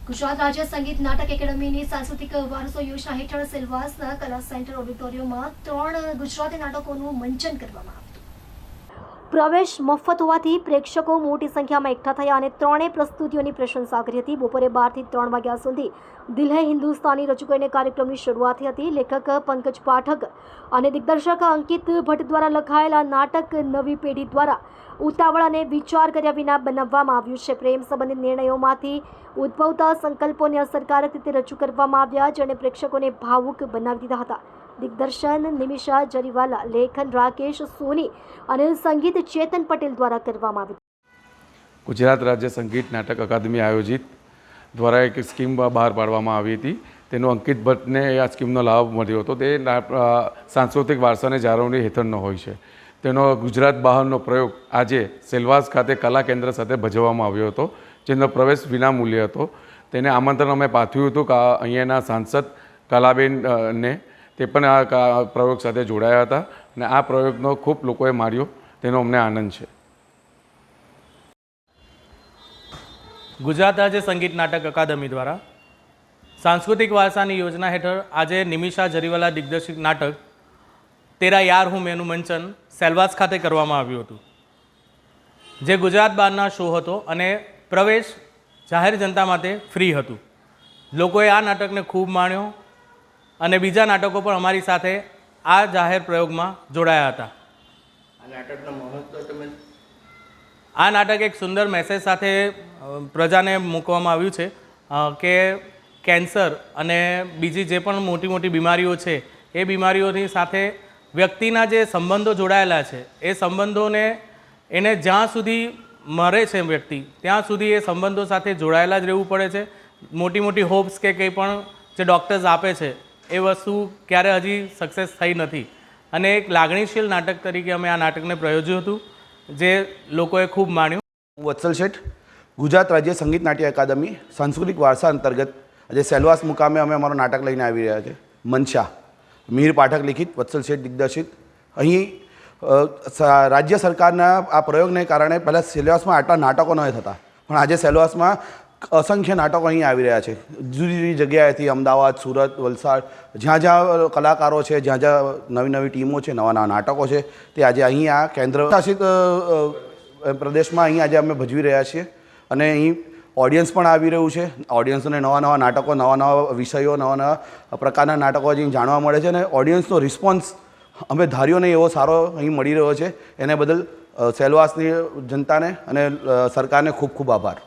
ગુજરાત રાજ્ય સંગીત નાટક એકેડમીની સાંસ્કૃતિક વારસો યોજના હેઠળ સિલવાસના કલા સેન્ટર ઓડિટોરિયમમાં ત્રણ ગુજરાતી નાટકોનું મંચન કરવામાં આવ્યું. પ્રવેશ મફત હોવાથી પ્રેક્ષકો મોટી સંખ્યામાં એકઠા થયા અને ત્રણેય પ્રસ્તુતિઓની પ્રશંસા કરી હતી. બપોરે બારથી ત્રણ વાગ્યા સુધી દિલ્હે, હિન્દુસ્તાની રજૂ કરીને કાર્યક્રમની શરૂઆત થઈ હતી. લેખક, પંકજ પાઠક અને દિગ્દર્શક અંકિત ભટ્ટ દ્વારા લખાયેલા નાટક નવી પેઢી દ્વારા ઉતાવળ અને વિચાર કર્યા વિના બનાવવામાં આવ્યું છે. પ્રેમ સંબંધિત નિર્ણયોમાંથી ઉદ્ભવતા સંકલ્પોને અસરકારક રીતે રજૂ કરવામાં આવ્યા, જેણે પ્રેક્ષકોને ભાવુક બનાવી દીધા હતા. દિગ્દર્શન નિમિષા જરીવાલા લેખન રાકેશ સોની અને સંગીત ચેતન પટેલ દ્વારા કરવામાં આવ્યું ગુજરાત રાજ્ય સંગીત નાટક અકાદમી આયોજિત દ્વારા એક સ્કીમ બહાર પાડવામાં આવી હતી તેનો અંકિત ભટ્ટને આ સ્કીમનો લાભ મળ્યો હતો. તે સાંસ્કૃતિક વારસાને જાળવણી હેઠળનો હોય છે. તેનો ગુજરાત બહારનો પ્રયોગ આજે સેલવાસ ખાતે કલા કેન્દ્ર સાથે ભજવવામાં આવ્યો હતો જેનો પ્રવેશ વિનામૂલ્ય હતો. તેને આમંત્રણ અમે પાઠવ્યું હતું કે અહીંયાના સાંસદ કલાબેન અ, ને તે પણ આ પ્રયોગ સાથે જોડાયા હતા અને આ પ્રયોગનો ખૂબ લોકોએ માર્યો. તેનો અમને આનંદ છે. ગુજરાત રાજ્ય સંગીત નાટક અકાદમી દ્વારા સાંસ્કૃતિક વારસાની યોજના હેઠળ આજે નિમિષા જરીવાલા દિગ્દર્શિત નાટક તેરા યાર હું મેનું મંચન સેલવાસ ખાતે કરવામાં આવ્યું હતું. જે ગુજરાત બહારના શો હતો અને પ્રવેશ જાહેર જનતા માટે ફ્રી હતું. લોકોએ આ નાટકને ખૂબ માણ્યો અને બીજા નાટકો પણ અમારી સાથે આ જાહેર પ્રયોગમાં જોડાયા હતા. આ નાટક એક સુંદર મેસેજ સાથે પ્રજાને મૂકવામાં આવ્યું છે કે કેન્સર અને બીજી જે પણ મોટી મોટી બીમારીઓ છે એ બીમારીઓની સાથે વ્યક્તિના જે સંબંધો જોડાયેલા છે એ સંબંધોને એને જ્યાં સુધી મરે છે વ્યક્તિ ત્યાં સુધી એ સંબંધો સાથે જોડાયેલા જ રહેવું પડે છે. મોટી મોટી હોપ્સ કે કંઈ પણ જે ડૉક્ટર્સ આપે છે એ વસ્તુ ક્યારે હજી સક્સેસ થઈ નથી. અને એક લાગણીશીલ નાટક તરીકે અમે આ નાટકને પ્રયોજ્યું હતું, જે લોકોએ ખૂબ માણ્યું. હું વત્સલ શેઠ, ગુજરાત રાજ્ય સંગીત નાટ્ય અકાદમી સાંસ્કૃતિક વારસા અંતર્ગત આજે સેલવાસ મુકામે અમે અમારું નાટક લઈને આવી રહ્યા છે. મનશા મીર પાઠક લિખિત, વત્સલ શેઠ દિગ્દર્શિત. અહીં રાજ્ય સરકારના આ પ્રયોગને કારણે પહેલાં સેલવાસમાં આટલા નાટકો ન થતા, પણ આજે સેલવાસમાં અસંખ્ય નાટકો અહીં આવી રહ્યા છે. જુદી જુદી જગ્યાએથી અમદાવાદ, સુરત, વલસાડ, જ્યાં જ્યાં કલાકારો છે, જ્યાં જ્યાં નવી નવી ટીમો છે, નવા નવા નાટકો છે, તે આજે અહીં આ કેન્દ્ર શાસિત પ્રદેશમાં અહીં આજે અમે ભજવી રહ્યા છીએ. અને અહીં ઓડિયન્સ પણ આવી રહ્યું છે. ઓડિયન્સને નવા નવા નાટકો, નવા નવા વિષયો, નવા નવા પ્રકારના નાટકો અહીં જાણવા મળે છે અને ઓડિયન્સનો રિસ્પોન્સ અમે ધાર્યો નહીં એવો સારો અહીં મળી રહ્યો છે. એને બદલ સહેલવાસની જનતાને અને સરકારને ખૂબ ખૂબ આભાર.